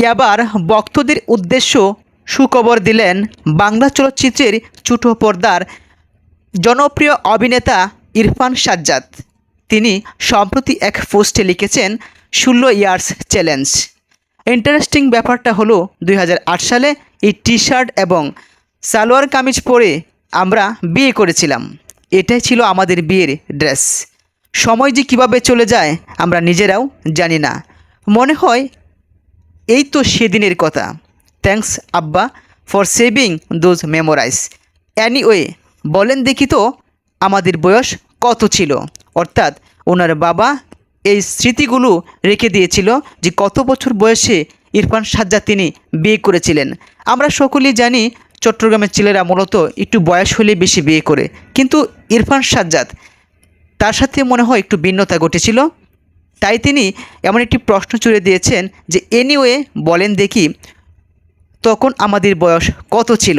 ইয়াবার ভক্তদের উদ্দেশ্য সুখবর দিলেন বাংলা চলচ্চিত্রের ছোটো পর্দার জনপ্রিয় অভিনেতা ইরফান সাজ্জাদ। তিনি সম্প্রতি এক পোস্টে লিখেছেন, ষোলো ইয়ার্স চ্যালেঞ্জ। ইন্টারেস্টিং ব্যাপারটা হলো দু হাজার আট সালে এই টি শার্ট এবং সালোয়ার কামিজ পরে আমরা বিয়ে করেছিলাম। এটাই ছিল আমাদের বিয়ের ড্রেস। সময় যে কীভাবে চলে যায় আমরা নিজেরাও জানি না। মনে হয় এই তো সেদিনের কথা। থ্যাঙ্কস আব্বা for saving those memories anyway বলেন দেখি তো, আমাদের বয়স কত ছিল? অর্থাৎ ওনার বাবা এই স্মৃতিগুলো রেখে দিয়েছিল যে কত বছর বয়সে ইরফান সাজ্জাদ তিনি বিয়ে করেছিলেন। আমরা সকলেই জানি চট্টগ্রামের ছেলেরা মূলত একটু বয়স হলে বেশি বিয়ে করে। কিন্তু ইরফান সাজ্জাদ, তার সাথে মনে হয় একটু ভিন্নতা ঘটেছিল। তাই তিনি এমন একটি প্রশ্ন চুড়ে দিয়েছেন যে এনিওয়ে বলেন দেখি, তখন আমাদের বয়স কত ছিল?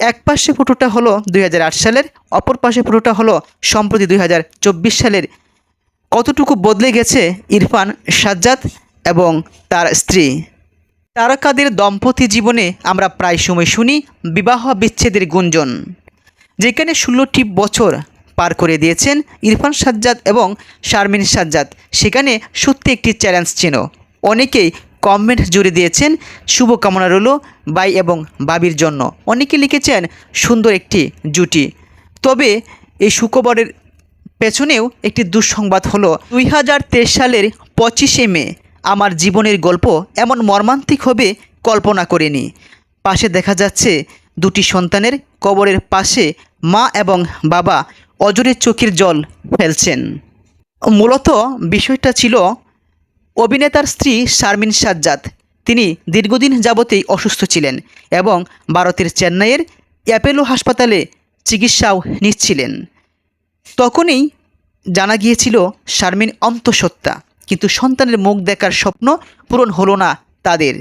এক পাশে ফটোটা হলো দুই হাজার আট সালের, অপর পাশে ফটোটা হলো সম্প্রতি দুই হাজার চব্বিশ সালের। কতটুকু বদলে গেছে ইরফান সাজ্জাদ এবং তার স্ত্রী? তারকাদের দম্পতি জীবনে আমরা প্রায় সময় শুনি বিবাহ বিচ্ছেদের গুঞ্জন, যেখানে ষোলোটি বছর পার করে দিয়েছেন ইরফান সাজ্জাদ এবং শারমিন সাজ্জাদ। সেখানে সত্যি একটি চ্যালেঞ্জ ছিল। অনেকেই কমেন্ট জুড়ে দিয়েছেন, শুভকামনা রইল বাই এবং বাবির জন্য। অনেকে লিখেছেন, সুন্দর একটি জুটি। তবে এই সুখবরের পেছনেও একটি দুঃসংবাদ হলো, দুই হাজার তেইশ সালের পঁচিশে মে আমার জীবনের গল্প এমন মর্মান্তিক হবে কল্পনা করিনি। পাশে দেখা যাচ্ছে দুটি সন্তানের কবরের পাশে মা এবং বাবা অজরে চোখের জল ফেলছেন। মূলত বিষয়টা ছিল অভিনেতার স্ত্রী শারমিন সাজ্জাদ। তিনি দীর্ঘদিন যাবতেই অসুস্থ ছিলেন এবং ভারতের চেন্নাইয়ের অ্যাপেলো হাসপাতালে চিকিৎসাও নিচ্ছিলেন। তখনই জানা গিয়েছিল শারমিন অন্তঃসত্ত্বা, কিন্তু সন্তানের মুখ দেখার স্বপ্ন পূরণ হলো না তাদের।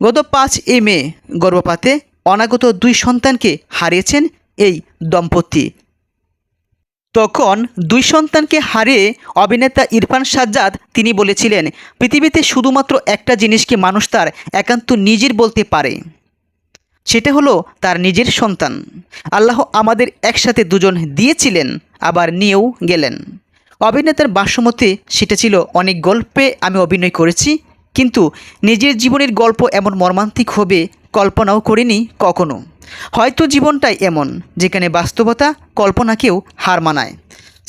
গত পাঁচ এ মে গর্ভপাতে অনাগত দুই সন্তানকে হারিয়েছেন এই দম্পতি। তখন দুই সন্তানকে হারিয়ে অভিনেতা ইরফান সাজ্জাদ তিনি বলেছিলেন, পৃথিবীতে শুধুমাত্র একটা জিনিসকে মানুষ তার একান্ত নিজের বলতে পারে। সেটা হলো তার নিজের সন্তান। আল্লাহ আমাদের একসাথে দুজন দিয়েছিলেন, আবার নিয়েও গেলেন। অভিনেতার বাসমতে সেটা ছিল অনেক গল্পে আমি অভিনয় করেছি, কিন্তু নিজের জীবনের গল্প এমন মর্মান্তিক হবে কল্পনাও করিনি কখনো। হয়তো জীবনটাই এমন, যেখানে বাস্তবতা কল্পনাকেও হার মানায়।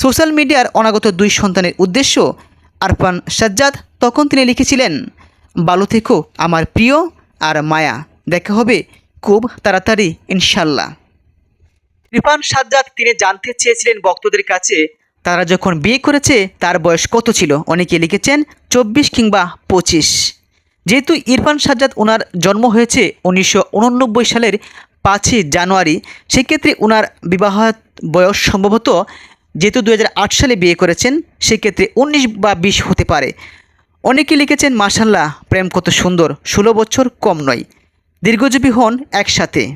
সোশ্যাল মিডিয়ার অনাগত দুই সন্তানের উদ্দেশ্য, আরফান সাজ্জাদ তখন তিনি লিখেছিলেন বালু থেকো আমার প্রিয় আর মায়া, দেখা হবে খুব তাড়াতাড়ি, ইনশাল্লাহ। রিফান সাজ্জাদ তিনি জানতে চেয়েছিলেন ভক্তদের কাছে, তারা যখন বিয়ে করেছে, তার বয়স কত ছিল? অনেকে লিখেছেন, চব্বিশ কিংবা পঁচিশ। যেহেতু ইরফান সাজ্জাদ ওনার জন্ম হয়েছে উনিশশো উননব্বই সালের পাঁচই জানুয়ারি, সেক্ষেত্রে ওনার বিবাহ বয়স সম্ভবত যেহেতু দু হাজার আট সালে বিয়ে করেছেন, সেক্ষেত্রে উনিশ বা বিশ হতে পারে। অনেকে লিখেছেন মাসাল্লাহ প্রেম কত সুন্দর, ষোলো বছর কম নয়। দীর্ঘজীবী হন একসাথে।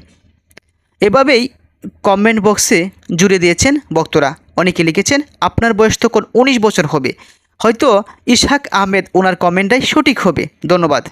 এভাবেই কমেন্ট বক্সে জুড়ে দিয়েছেন বক্তরা। অনেকে লিখেছেন, আপনার বয়স তখন উনিশ বছর হবে। হয়তো ইশাক আহমেদ ওনার কমেন্টটাই সঠিক হবে। ধন্যবাদ।